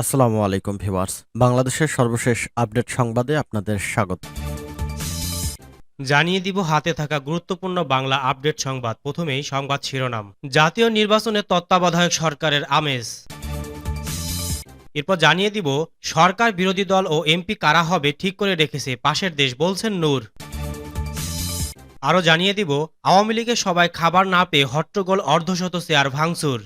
আসসালামু আলাইকুম ভিউয়ার্স। বাংলাদেশের সর্বশেষ আপডেট সংবাদে আপনাদের স্বাগত। জানিয়ে দিব হাতে থাকা গুরুত্বপূর্ণ বাংলা আপডেট সংবাদ। প্রথমেই সংবাদ শিরোনাম। জাতীয় নির্বাচনে তত্ত্বাবধায়ক সরকারের আমেজ। এরপর জানিয়ে দিব, সরকার বিরোধী দল ও এমপি কারা হবে ঠিক করে রেখেছে, পাশের দেশ বলছেন নূর। আরও জানিয়ে দিব, আওয়ামী লীগের সবাই খাবার না পেয়ে হট্টগোল অর্ধশত চেয়ার ভাঙচুর।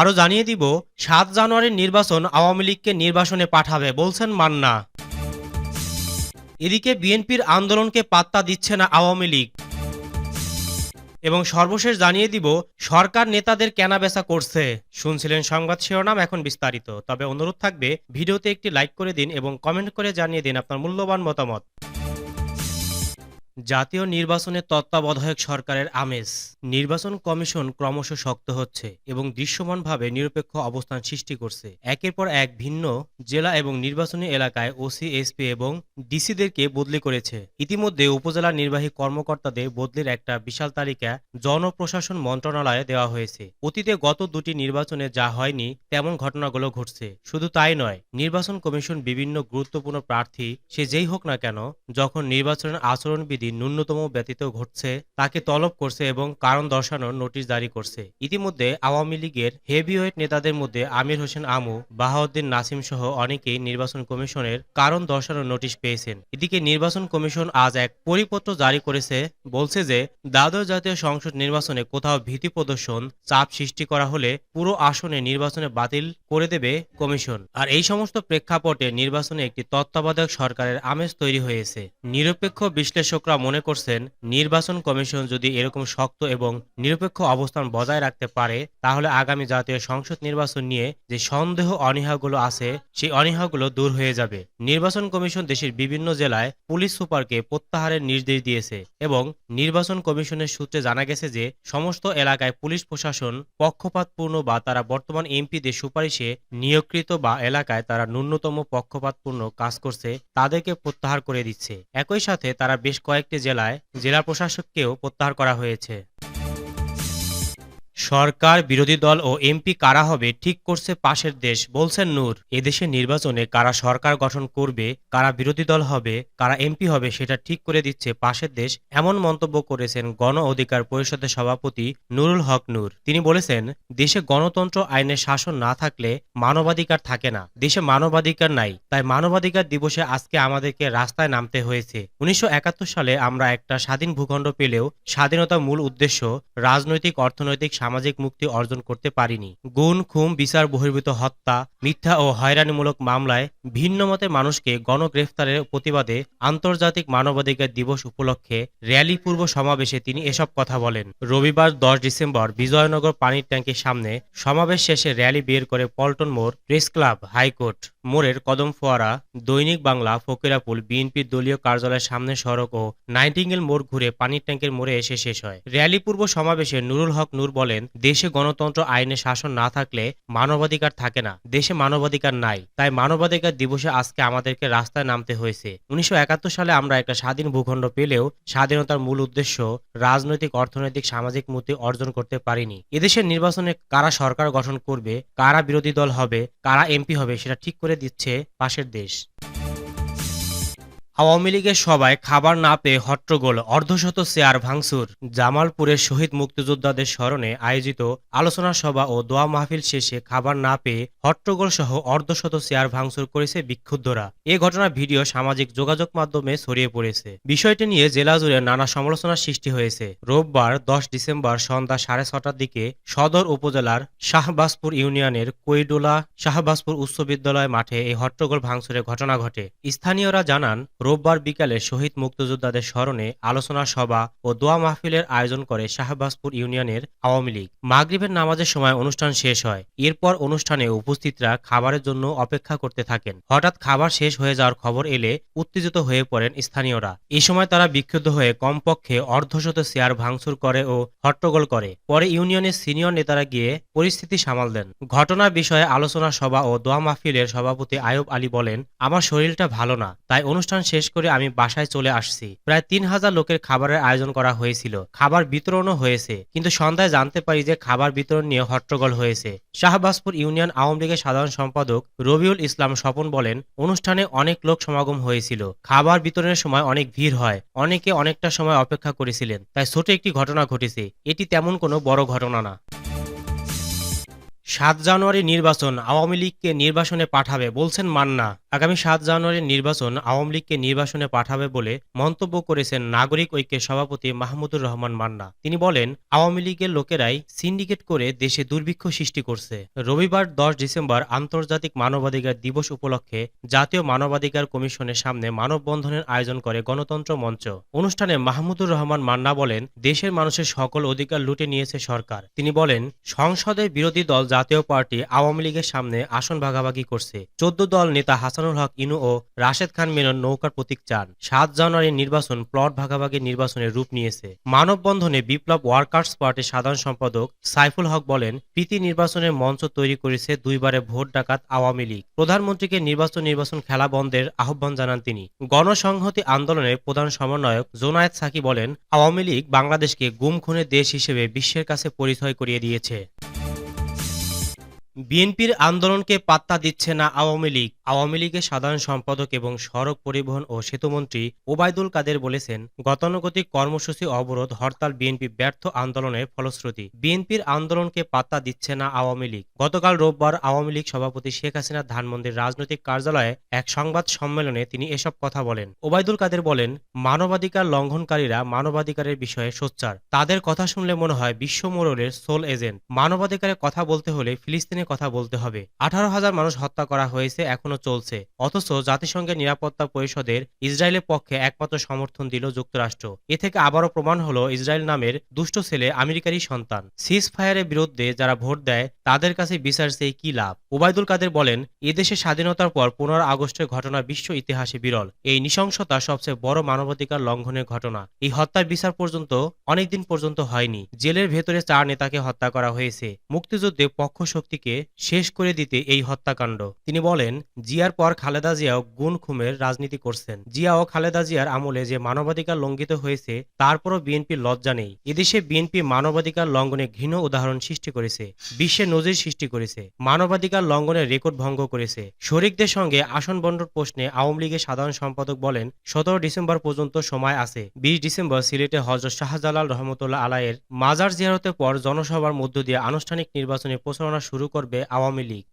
আরও জানিয়ে দিব, সাত জানুয়ারির নির্বাচন আওয়ামী লীগকে নির্বাসনে পাঠাবে, বলছেন মান্না। এদিকে বিএনপির আন্দোলনকে পাত্তা দিচ্ছে না আওয়ামী লীগ। এবং সর্বশেষ জানিয়ে দিব, সরকার নেতাদের কেনাবেচা করছে। শুনছিলেন সংবাদ শিরোনাম এখন বিস্তারিত। তবে অনুরোধ থাকবে, ভিডিওতে একটি লাইক করে দিন এবং কমেন্ট করে জানিয়ে দিন আপনার মূল্যবান মতামত। জাতীয় নির্বাচনে তত্ত্বাবধায়ক সরকারের আমেজ। নির্বাচন কমিশন ক্রমশ শক্ত হচ্ছে এবং দৃশ্যমানভাবে নিরপেক্ষ অবস্থান সৃষ্টি করছে। একের পর এক ভিন্ন জেলা এবং নির্বাচনী এলাকায় ওসি, এসপি এবং ডিসিদেরকে বদলি করেছে। ইতিমধ্যে উপজেলা নির্বাহী কর্মকর্তাদের বদলির একটা বিশাল তালিকা জনপ্রশাসন মন্ত্রণালয়ে দেওয়া হয়েছে। অতীতে গত দুটি নির্বাচনে যা হয়নি, তেমন ঘটনাগুলো ঘটছে। শুধু তাই নয়, নির্বাচন কমিশন বিভিন্ন গুরুত্বপূর্ণ প্রার্থী, সে যেই হোক না কেন, যখন নির্বাচনের আচরণবিধি ন্যূনতম ব্যতীত ঘটছে, তাকে তলব করছে এবং কারণ দর্শানোর নোটিশ জারি করছে। ইতিমধ্যে আওয়ামী লীগের হেভিওয়েট নেতাদের মধ্যে আমির হোসেন আমু, বাহাউদ্দিন নাসিম সহ অনেকেই নির্বাচন কমিশনের কারণ দর্শানোর নোটিশ পেয়েছেন। এদিকে নির্বাচন কমিশন আজ এক পরিপত্র জারি করেছে, বলছে যে দ্বাদশ জাতীয় সংসদ নির্বাচনে কোথাও ভীতি প্রদর্শন, চাপ সৃষ্টি করা হলে পুরো আসনে নির্বাচনে বাতিল করে দেবে কমিশন। আর এই সমস্ত প্রেক্ষাপটে নির্বাচনে একটি তত্ত্বাবধায়ক সরকারের আমেজ তৈরি হয়েছে। নিরপেক্ষ বিশ্লেষকরা মনে করছেন, নির্বাচন কমিশন যদি এরকম শক্ত এবং নিরপেক্ষ অবস্থান বজায় রাখতে পারে, তাহলে আগামী জাতীয় সংসদ নির্বাচন নিয়ে যে সন্দেহ, অনীহাগুলো আছে, সেই অনীহাগুলো দূর হয়ে যাবে। নির্বাচন কমিশন দেশের বিভিন্ন জেলায় পুলিশ সুপারকে প্রত্যাহারের নির্দেশ দিয়েছে এবং নির্বাচন কমিশনের সূত্রে জানা গেছে যে, সমস্ত এলাকায় পুলিশ প্রশাসন পক্ষপাতপূর্ণ বা তারা বর্তমান এমপিদের সুপারিশে নিয়োগকৃত বা এলাকায় তারা ন্যূনতম পক্ষপাতপূর্ণ কাজ করছে, তাদেরকে প্রত্যাহার করে দিচ্ছে। একই সাথে তারা বেশ কয়েকটি জেলায় জেলা প্রশাসককেও প্রত্যাহার করা হয়েছে। সরকার, বিরোধী দল ও এমপি কারা হবে, ঠিক করছে পাশের দেশ, বলছেন নূর। এদেশে নির্বাচনে কারা সরকার গঠন করবে, কারা বিরোধী দল হবে, কারা এমপি হবে সেটা ঠিক করে দিচ্ছে পাশের দেশ, এমন মন্তব্য করেছেন গণ অধিকার পরিষদের সভাপতি নুরুল হক নূর। তিনি বলেছেন, দেশে গণতন্ত্র আইনের শাসন না থাকলে মানবাধিকার থাকে না। দেশে মানবাধিকার নাই, তাই মানবাধিকার দিবসে আজকে আমাদেরকে রাস্তায় নামতে হয়েছে। উনিশশো একাত্তর সালে আমরা একটা স্বাধীন ভূখণ্ড পেলেও স্বাধীনতা মূল উদ্দেশ্য রাজনৈতিক, অর্থনৈতিক মুক্তি অর্জন করতে পারিনি। গুণ, খুম, বিচার, বহির্ভূত হত্যা, মিথ্যা ও হয়রানিমূলক মামলায় ভিন্ন মতের মানুষকে গণগ্রেফতারের প্রতিবাদে আন্তর্জাতিক মানবাধিকার দিবস উপলক্ষে র্যালি পূর্ব সমাবেশে তিনি এসব কথা বলেন। রবিবার দশ ডিসেম্বর বিজয়নগর পানির ট্যাঙ্কের সামনে সমাবেশ শেষে র্যালি বের করে পল্টন মোড় প্রেস ক্লাব, হাইকোর্ট মোড়ের কদম ফোয়ারা, দৈনিক বাংলা, ফকিরাপুল বিএনপির দলীয় কার্যালয়ের সামনে সড়ক ও নাইটিঙ্গেল মোড় ঘুরে পানির ট্যাঙ্কের মোড়ে এসে শেষ হয়। র্যালি পূর্ব সমাবেশে নুরুল হক নূর বলেন দেশে গণতন্ত্র আইনে শাসন না থাকলে মানবাধিকার থাকে না। দেশে মানবাধিকার নাই। তাই মানবাধিকার দিবসে আজকে আমাদেরকে রাস্তায় নামতে হয়েছে। উনিশশো একাত্তর সালে আমরা একটা স্বাধীন ভূখণ্ড পেলেও স্বাধীনতার মূল উদ্দেশ্য রাজনৈতিক, অর্থনৈতিক, সামাজিক মুক্তি অর্জন করতে পারিনি। এদেশের নির্বাচনে কারা সরকার গঠন করবে, কারা বিরোধী দল হবে, কারা এমপি হবে, সেটা ঠিক করে দিচ্ছে পাশের দেশ। আওয়ামী লীগের সবাই খাবার না পেয়ে হট্টগোল অর্ধশত চেয়ার ভাঙচুর। জামালপুরের শহীদ মুক্তিযোদ্ধাদের স্মরণে আয়োজিত আলোচনা সভা ও দোয়া মাহফিল শেষে খাবার না পেয়ে হট্টগোল সহ অর্ধশত চেয়ার ভাঙচুর করেছে বিক্ষুব্ধরা। এ ঘটনার ভিডিও সামাজিক যোগাযোগ মাধ্যমে ছড়িয়ে পড়েছে। বিষয়টি নিয়ে জেলা জুড়ে নানা সমালোচনার সৃষ্টি হয়েছে। রোববার দশ ডিসেম্বর সন্ধ্যা সাড়ে ছটার দিকে সদর উপজেলার শাহবাজপুর ইউনিয়নের কৈডোলা শাহবাজপুর উচ্চ বিদ্যালয় মাঠে এই হট্টগোল ভাঙচুরের ঘটনা ঘটে। স্থানীয়রা জানান রোববার বিকালে শহীদ মুক্তিযোদ্ধাদের স্মরণে আলোচনা সভা ও দোয়া মাহফিলের আয়োজন করে শাহবাজপুর ইউনিয়নের আওয়ামী লীগ। মাগরিবের নামাজের সময় অনুষ্ঠান শেষ হয়। এরপর অনুষ্ঠানে উপস্থিতরা খাবারের জন্য অপেক্ষা করতে থাকেন। হঠাৎ খাবার শেষ হয়ে যাওয়ার খবর এলে উত্তেজিত হয়ে পড়েন স্থানীয়রা। এই সময় তারা বিক্ষুব্ধ হয়ে কমপক্ষে অর্ধশত চেয়ার ভাঙচুর করে ও হট্টগোল করে। পরে ইউনিয়নের সিনিয়র নেতারা গিয়ে পরিস্থিতি সামাল দেন। ঘটনা বিষয়ে আলোচনা সভা ও দোয়া মাহফিলের সভাপতি আয়ুব আলী বলেন, আমার শরীরটা ভালো না, তাই অনুষ্ঠান শেষ করে আমি বাসায় চলে আসছি। প্রায় তিন হাজার লোকের খাবারের আয়োজন করা হয়েছিল। খাবার বিতরণও হয়েছে। কিন্তু সন্ধ্যায় জানতে পারি যে খাবার বিতরণ নিয়ে হট্টগোল হয়েছে। শাহবাজপুর ইউনিয়ন আওয়ামী লীগের সাধারণ সম্পাদক রবিউল ইসলাম স্বপন বলেন, অনুষ্ঠানে অনেক লোক সমাগম হয়েছিল। খাবার বিতরণের সময় অনেক ভিড় হয়। অনেকে অনেকটা সময় অপেক্ষা করেছিলেন। তাই ছোট একটি ঘটনা ঘটেছে। এটি তেমন কোনো বড় ঘটনা না। সাত জানুয়ারি নির্বাচন আওয়ামী লীগকে নির্বাসনে পাঠাবে বলছেন মান্না। আগামী সাত জানুয়ারির নির্বাচন আওয়ামী লীগকে নির্বাসনে পাঠাবে বলে মন্তব্য করেছেন নাগরিক ঐক্যের সভাপতি মাহমুদুর রহমান মান্না। তিনি বলেন, আওয়ামী লীগের লোকেরাই সিন্ডিকেট করে দেশে দুর্ভিক্ষ সৃষ্টি করছে। রবিবার দশ ডিসেম্বর আন্তর্জাতিক মানবাধিকার দিবস উপলক্ষে জাতীয় মানবাধিকার কমিশনের সামনে মানববন্ধনের আয়োজন করে গণতন্ত্র মঞ্চ। অনুষ্ঠানে মাহমুদুর রহমান মান্না বলেন, দেশের মানুষের সকল অধিকার লুটে নিয়েছে সরকার। তিনি বলেন সংসদের বিরোধী দল জাতীয় পার্টি আওয়ামী লীগের সামনে আসন ভাগাভাগি করছে। চোদ্দ দল নেতা হাসানুল হক, ইনু ও রাশেদ খান মেনন নৌকার প্রতীক চান। সাত জানুয়ারির নির্বাচন প্লট ভাগাভাগি নির্বাচনের রূপ নিয়েছে। মানববন্ধনে বিপ্লব ওয়ার্কার্স পার্টির সাধারণ সম্পাদক সাইফুল হক বলেন, প্রীতি নির্বাচনের মঞ্চ তৈরি করেছে দুইবারে ভোট ডাকাত আওয়ামী লীগ। প্রধানমন্ত্রীকে নির্বাচন নির্বাচন খেলা বন্ধের আহ্বান জানান তিনি। গণসংহতি আন্দোলনের প্রধান সমন্বয়ক জোনায়েদ সাকি বলেন, আওয়ামী লীগ বাংলাদেশকে গুম খুনের দেশ হিসেবে বিশ্বের কাছে পরিচয় করিয়ে দিয়েছে। বিএনপির আন্দোলনকে পাত্তা দিচ্ছে না আওয়ামী লীগ। আওয়ামী লীগের সাধারণ সম্পাদক এবং সড়ক পরিবহন ও সেতুমন্ত্রী ওবায়দুল কাদের বলেছেন, গতানুগতিক কর্মসূচি অবরোধ হরতাল বিএনপি ব্যর্থ আন্দোলনের ফলশ্রুতি। বিএনপির আন্দোলনকে পাত্তা দিচ্ছে না আওয়ামী লীগ। গতকাল রোববার আওয়ামী লীগ সভাপতি শেখ হাসিনা ধানমন্দির রাজনৈতিক কার্যালয়ে এক সংবাদ সম্মেলনে তিনি এসব কথা বলেন। ওবায়দুল কাদের বলেন, মানবাধিকার লঙ্ঘনকারীরা মানবাধিকারের বিষয়ে সোচ্চার। তাদের কথা শুনলে মনে হয় বিশ্ব মোড়লের সোল এজেন্ট। মানবাধিকারের কথা বলতে হলে ফিলিস্তিনের কথা বলতে হবে। আঠারো হাজার মানুষ হত্যা করা হয়েছে, এখনও চলছে। অথচ জাতিসংঘের নিরাপত্তা পরিষদের ইসরায়েলের পক্ষে একমাত্র সমর্থন দিল যুক্তরাষ্ট্র। এ থেকে আবারও প্রমাণ হলো ইসরায়েল নামের দুষ্ট ছেলে আমেরিকারই সন্তান। সিজ ফায়ারের বিরুদ্ধে যারা ভোট দেয়, তাদের কাছে বিচার চেয়ে কি লাভ? ওবায়দুল কাদের বলেন এদেশে স্বাধীনতার পর পনেরো আগস্টের ঘটনা বিশ্ব ইতিহাসে বিরল। এই নৃশংসতা সবচেয়ে বড় মানবাধিকার লঙ্ঘনের ঘটনা। এই হত্যার বিচার পর্যন্ত অনেকদিন পর্যন্ত হয়নি। জেলের ভেতরে চার নেতাকে হত্যা করা হয়েছে। মুক্তিযুদ্ধে পক্ষ শক্তিকে শেষ করে দিতে এই হত্যাকাণ্ড। তিনি বলেন জিয়ার পর খালেদা জিয়াও গুণ খুমের রাজনীতি করছেন। জিয়া ও খালেদা জিয়ার আমলে যে মানবাধিকার লঙ্ঘিত হয়েছে তারপরও বিএনপির লজ্জা নেই। এদেশে বিএনপি মানবাধিকার লঙ্ঘনে ঘৃণ উদাহরণ সৃষ্টি করেছে, বিশ্বে নজির সৃষ্টি করেছে, মানবাধিকার লঙ্ঘনের রেকর্ড ভঙ্গ করেছে। শরিকদের সঙ্গে আসন বন্টন প্রশ্নে আওয়ামী লীগের সাধারণ সম্পাদক বলেন, সতেরো ডিসেম্বর পর্যন্ত সময় আছে। বিশ ডিসেম্বর সিলেটে হজরত শাহজালাল রহমতুল্লাহ আলায়ের মাজার জিয়ারতের পর জনসভার মধ্য দিয়ে আনুষ্ঠানিক নির্বাচনে প্রচারণা শুরু করবে আওয়ামী লীগ।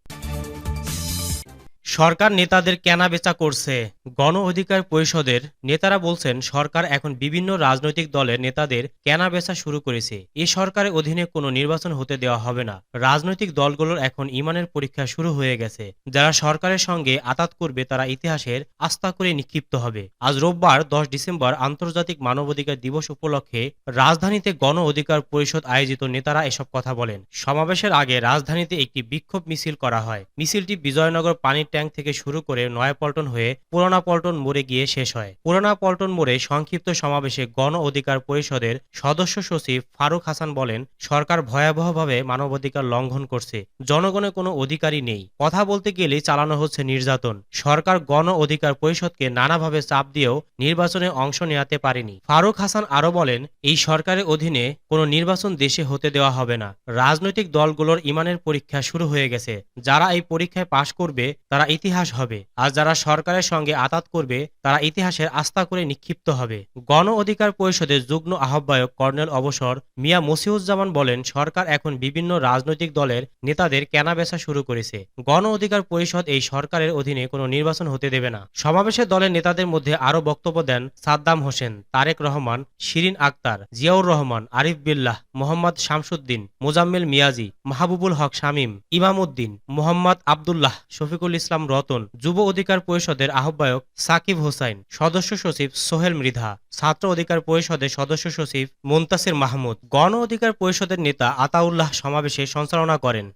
সরকার নেতাদের কেনাবেচা করছে। গণ অধিকার পরিষদের নেতারা বলছেন, সরকার এখন বিভিন্ন রাজনৈতিক দলের নেতাদের কেনাবেচা শুরু করেছে। এ সরকারের অধীনে কোনো নির্বাচন হতে দেওয়া হবে না। রাজনৈতিক দলগুলোর এখন ইমানের পরীক্ষা শুরু হয়ে গেছে। যারা সরকারের সঙ্গে আতাত করবে, তারা ইতিহাসের আস্থা করে নিক্ষিপ্ত হবে। আজ রোববার, দশ ডিসেম্বর, আন্তর্জাতিক মানবাধিকার দিবস উপলক্ষে রাজধানীতে গণ অধিকার পরিষদ আয়োজিত নেতারা এসব কথা বলেন। সমাবেশের আগে রাজধানীতে একটি বিক্ষোভ মিছিল করা হয়। মিছিলটি বিজয়নগর পানির ট্যাঙ্ক থেকে শুরু করে নয়াপল্টন হয়ে পুরানা পল্টন মোড়ে গিয়ে শেষ হয়। পুরানা পল্টন মোড়ে সংক্ষিপ্ত সমাবেশে গণ অধিকার পরিষদের সদস্য সচিব ফারুক হাসান বলেন, সরকার ভয়াবহভাবে মানবাধিকার লঙ্ঘন করছে জনগণের কোনো অধিকারই নেই। কথা বলতে গেলে চালানো হচ্ছে নির্যাতন। সরকার গণ অধিকার পরিষদকে নানাভাবে চাপ দিয়েও নির্বাচনে অংশ নেওয়াতে পারেনি। ফারুক হাসান আরও বলেন, এই সরকারের অধীনে কোনো নির্বাচন দেশে হতে দেওয়া হবে না। রাজনৈতিক দলগুলোর ইমানের পরীক্ষা শুরু হয়ে গেছে। যারা এই পরীক্ষায় পাশ করবে, তারা ইতিহাস হবে। আর যারা সরকারের সঙ্গে আতাত করবে, তারা ইতিহাসের আস্থা করে নিক্ষিপ্ত হবে। গণ অধিকার পরিষদের যুগ্ম আহ্বায়ক কর্নেল অবসর মিয়া মসিউজ্জামান বলেন, সরকার এখন বিভিন্ন রাজনৈতিক দলের নেতাদের কেনাবেচা শুরু করেছে। গণ অধিকার পরিষদ এই সরকারের অধীনে কোনো নির্বাচন হতে দেবে না। সমাবেশে দলের নেতাদের মধ্যে আরও বক্তব্য দেন সাদ্দাম হোসেন, তারেক রহমান, শিরিন আক্তার, জিয়াউর রহমান, আরিফ বিল্লাহ, মোহাম্মদ শামসুদ্দিন, মোজাম্মেল মিয়াজি, মাহবুবুল হক শামীম, ইমামউদ্দিন, মোহাম্মদ আবদুল্লাহ, শফিকুল ইসলাম রতন, যুব অধিকার পরিষদের আহ্বায়ক সাকিব হোসাইন, সদস্য সচিব সোহেল মৃধা, ছাত্র অধিকার পরিষদের সদস্য সচিব মুন্তাসির মাহমুদ, গণ অধিকার পরিষদের নেতা আতাউল্লাহ সমাবেশে সঞ্চালনা করেন।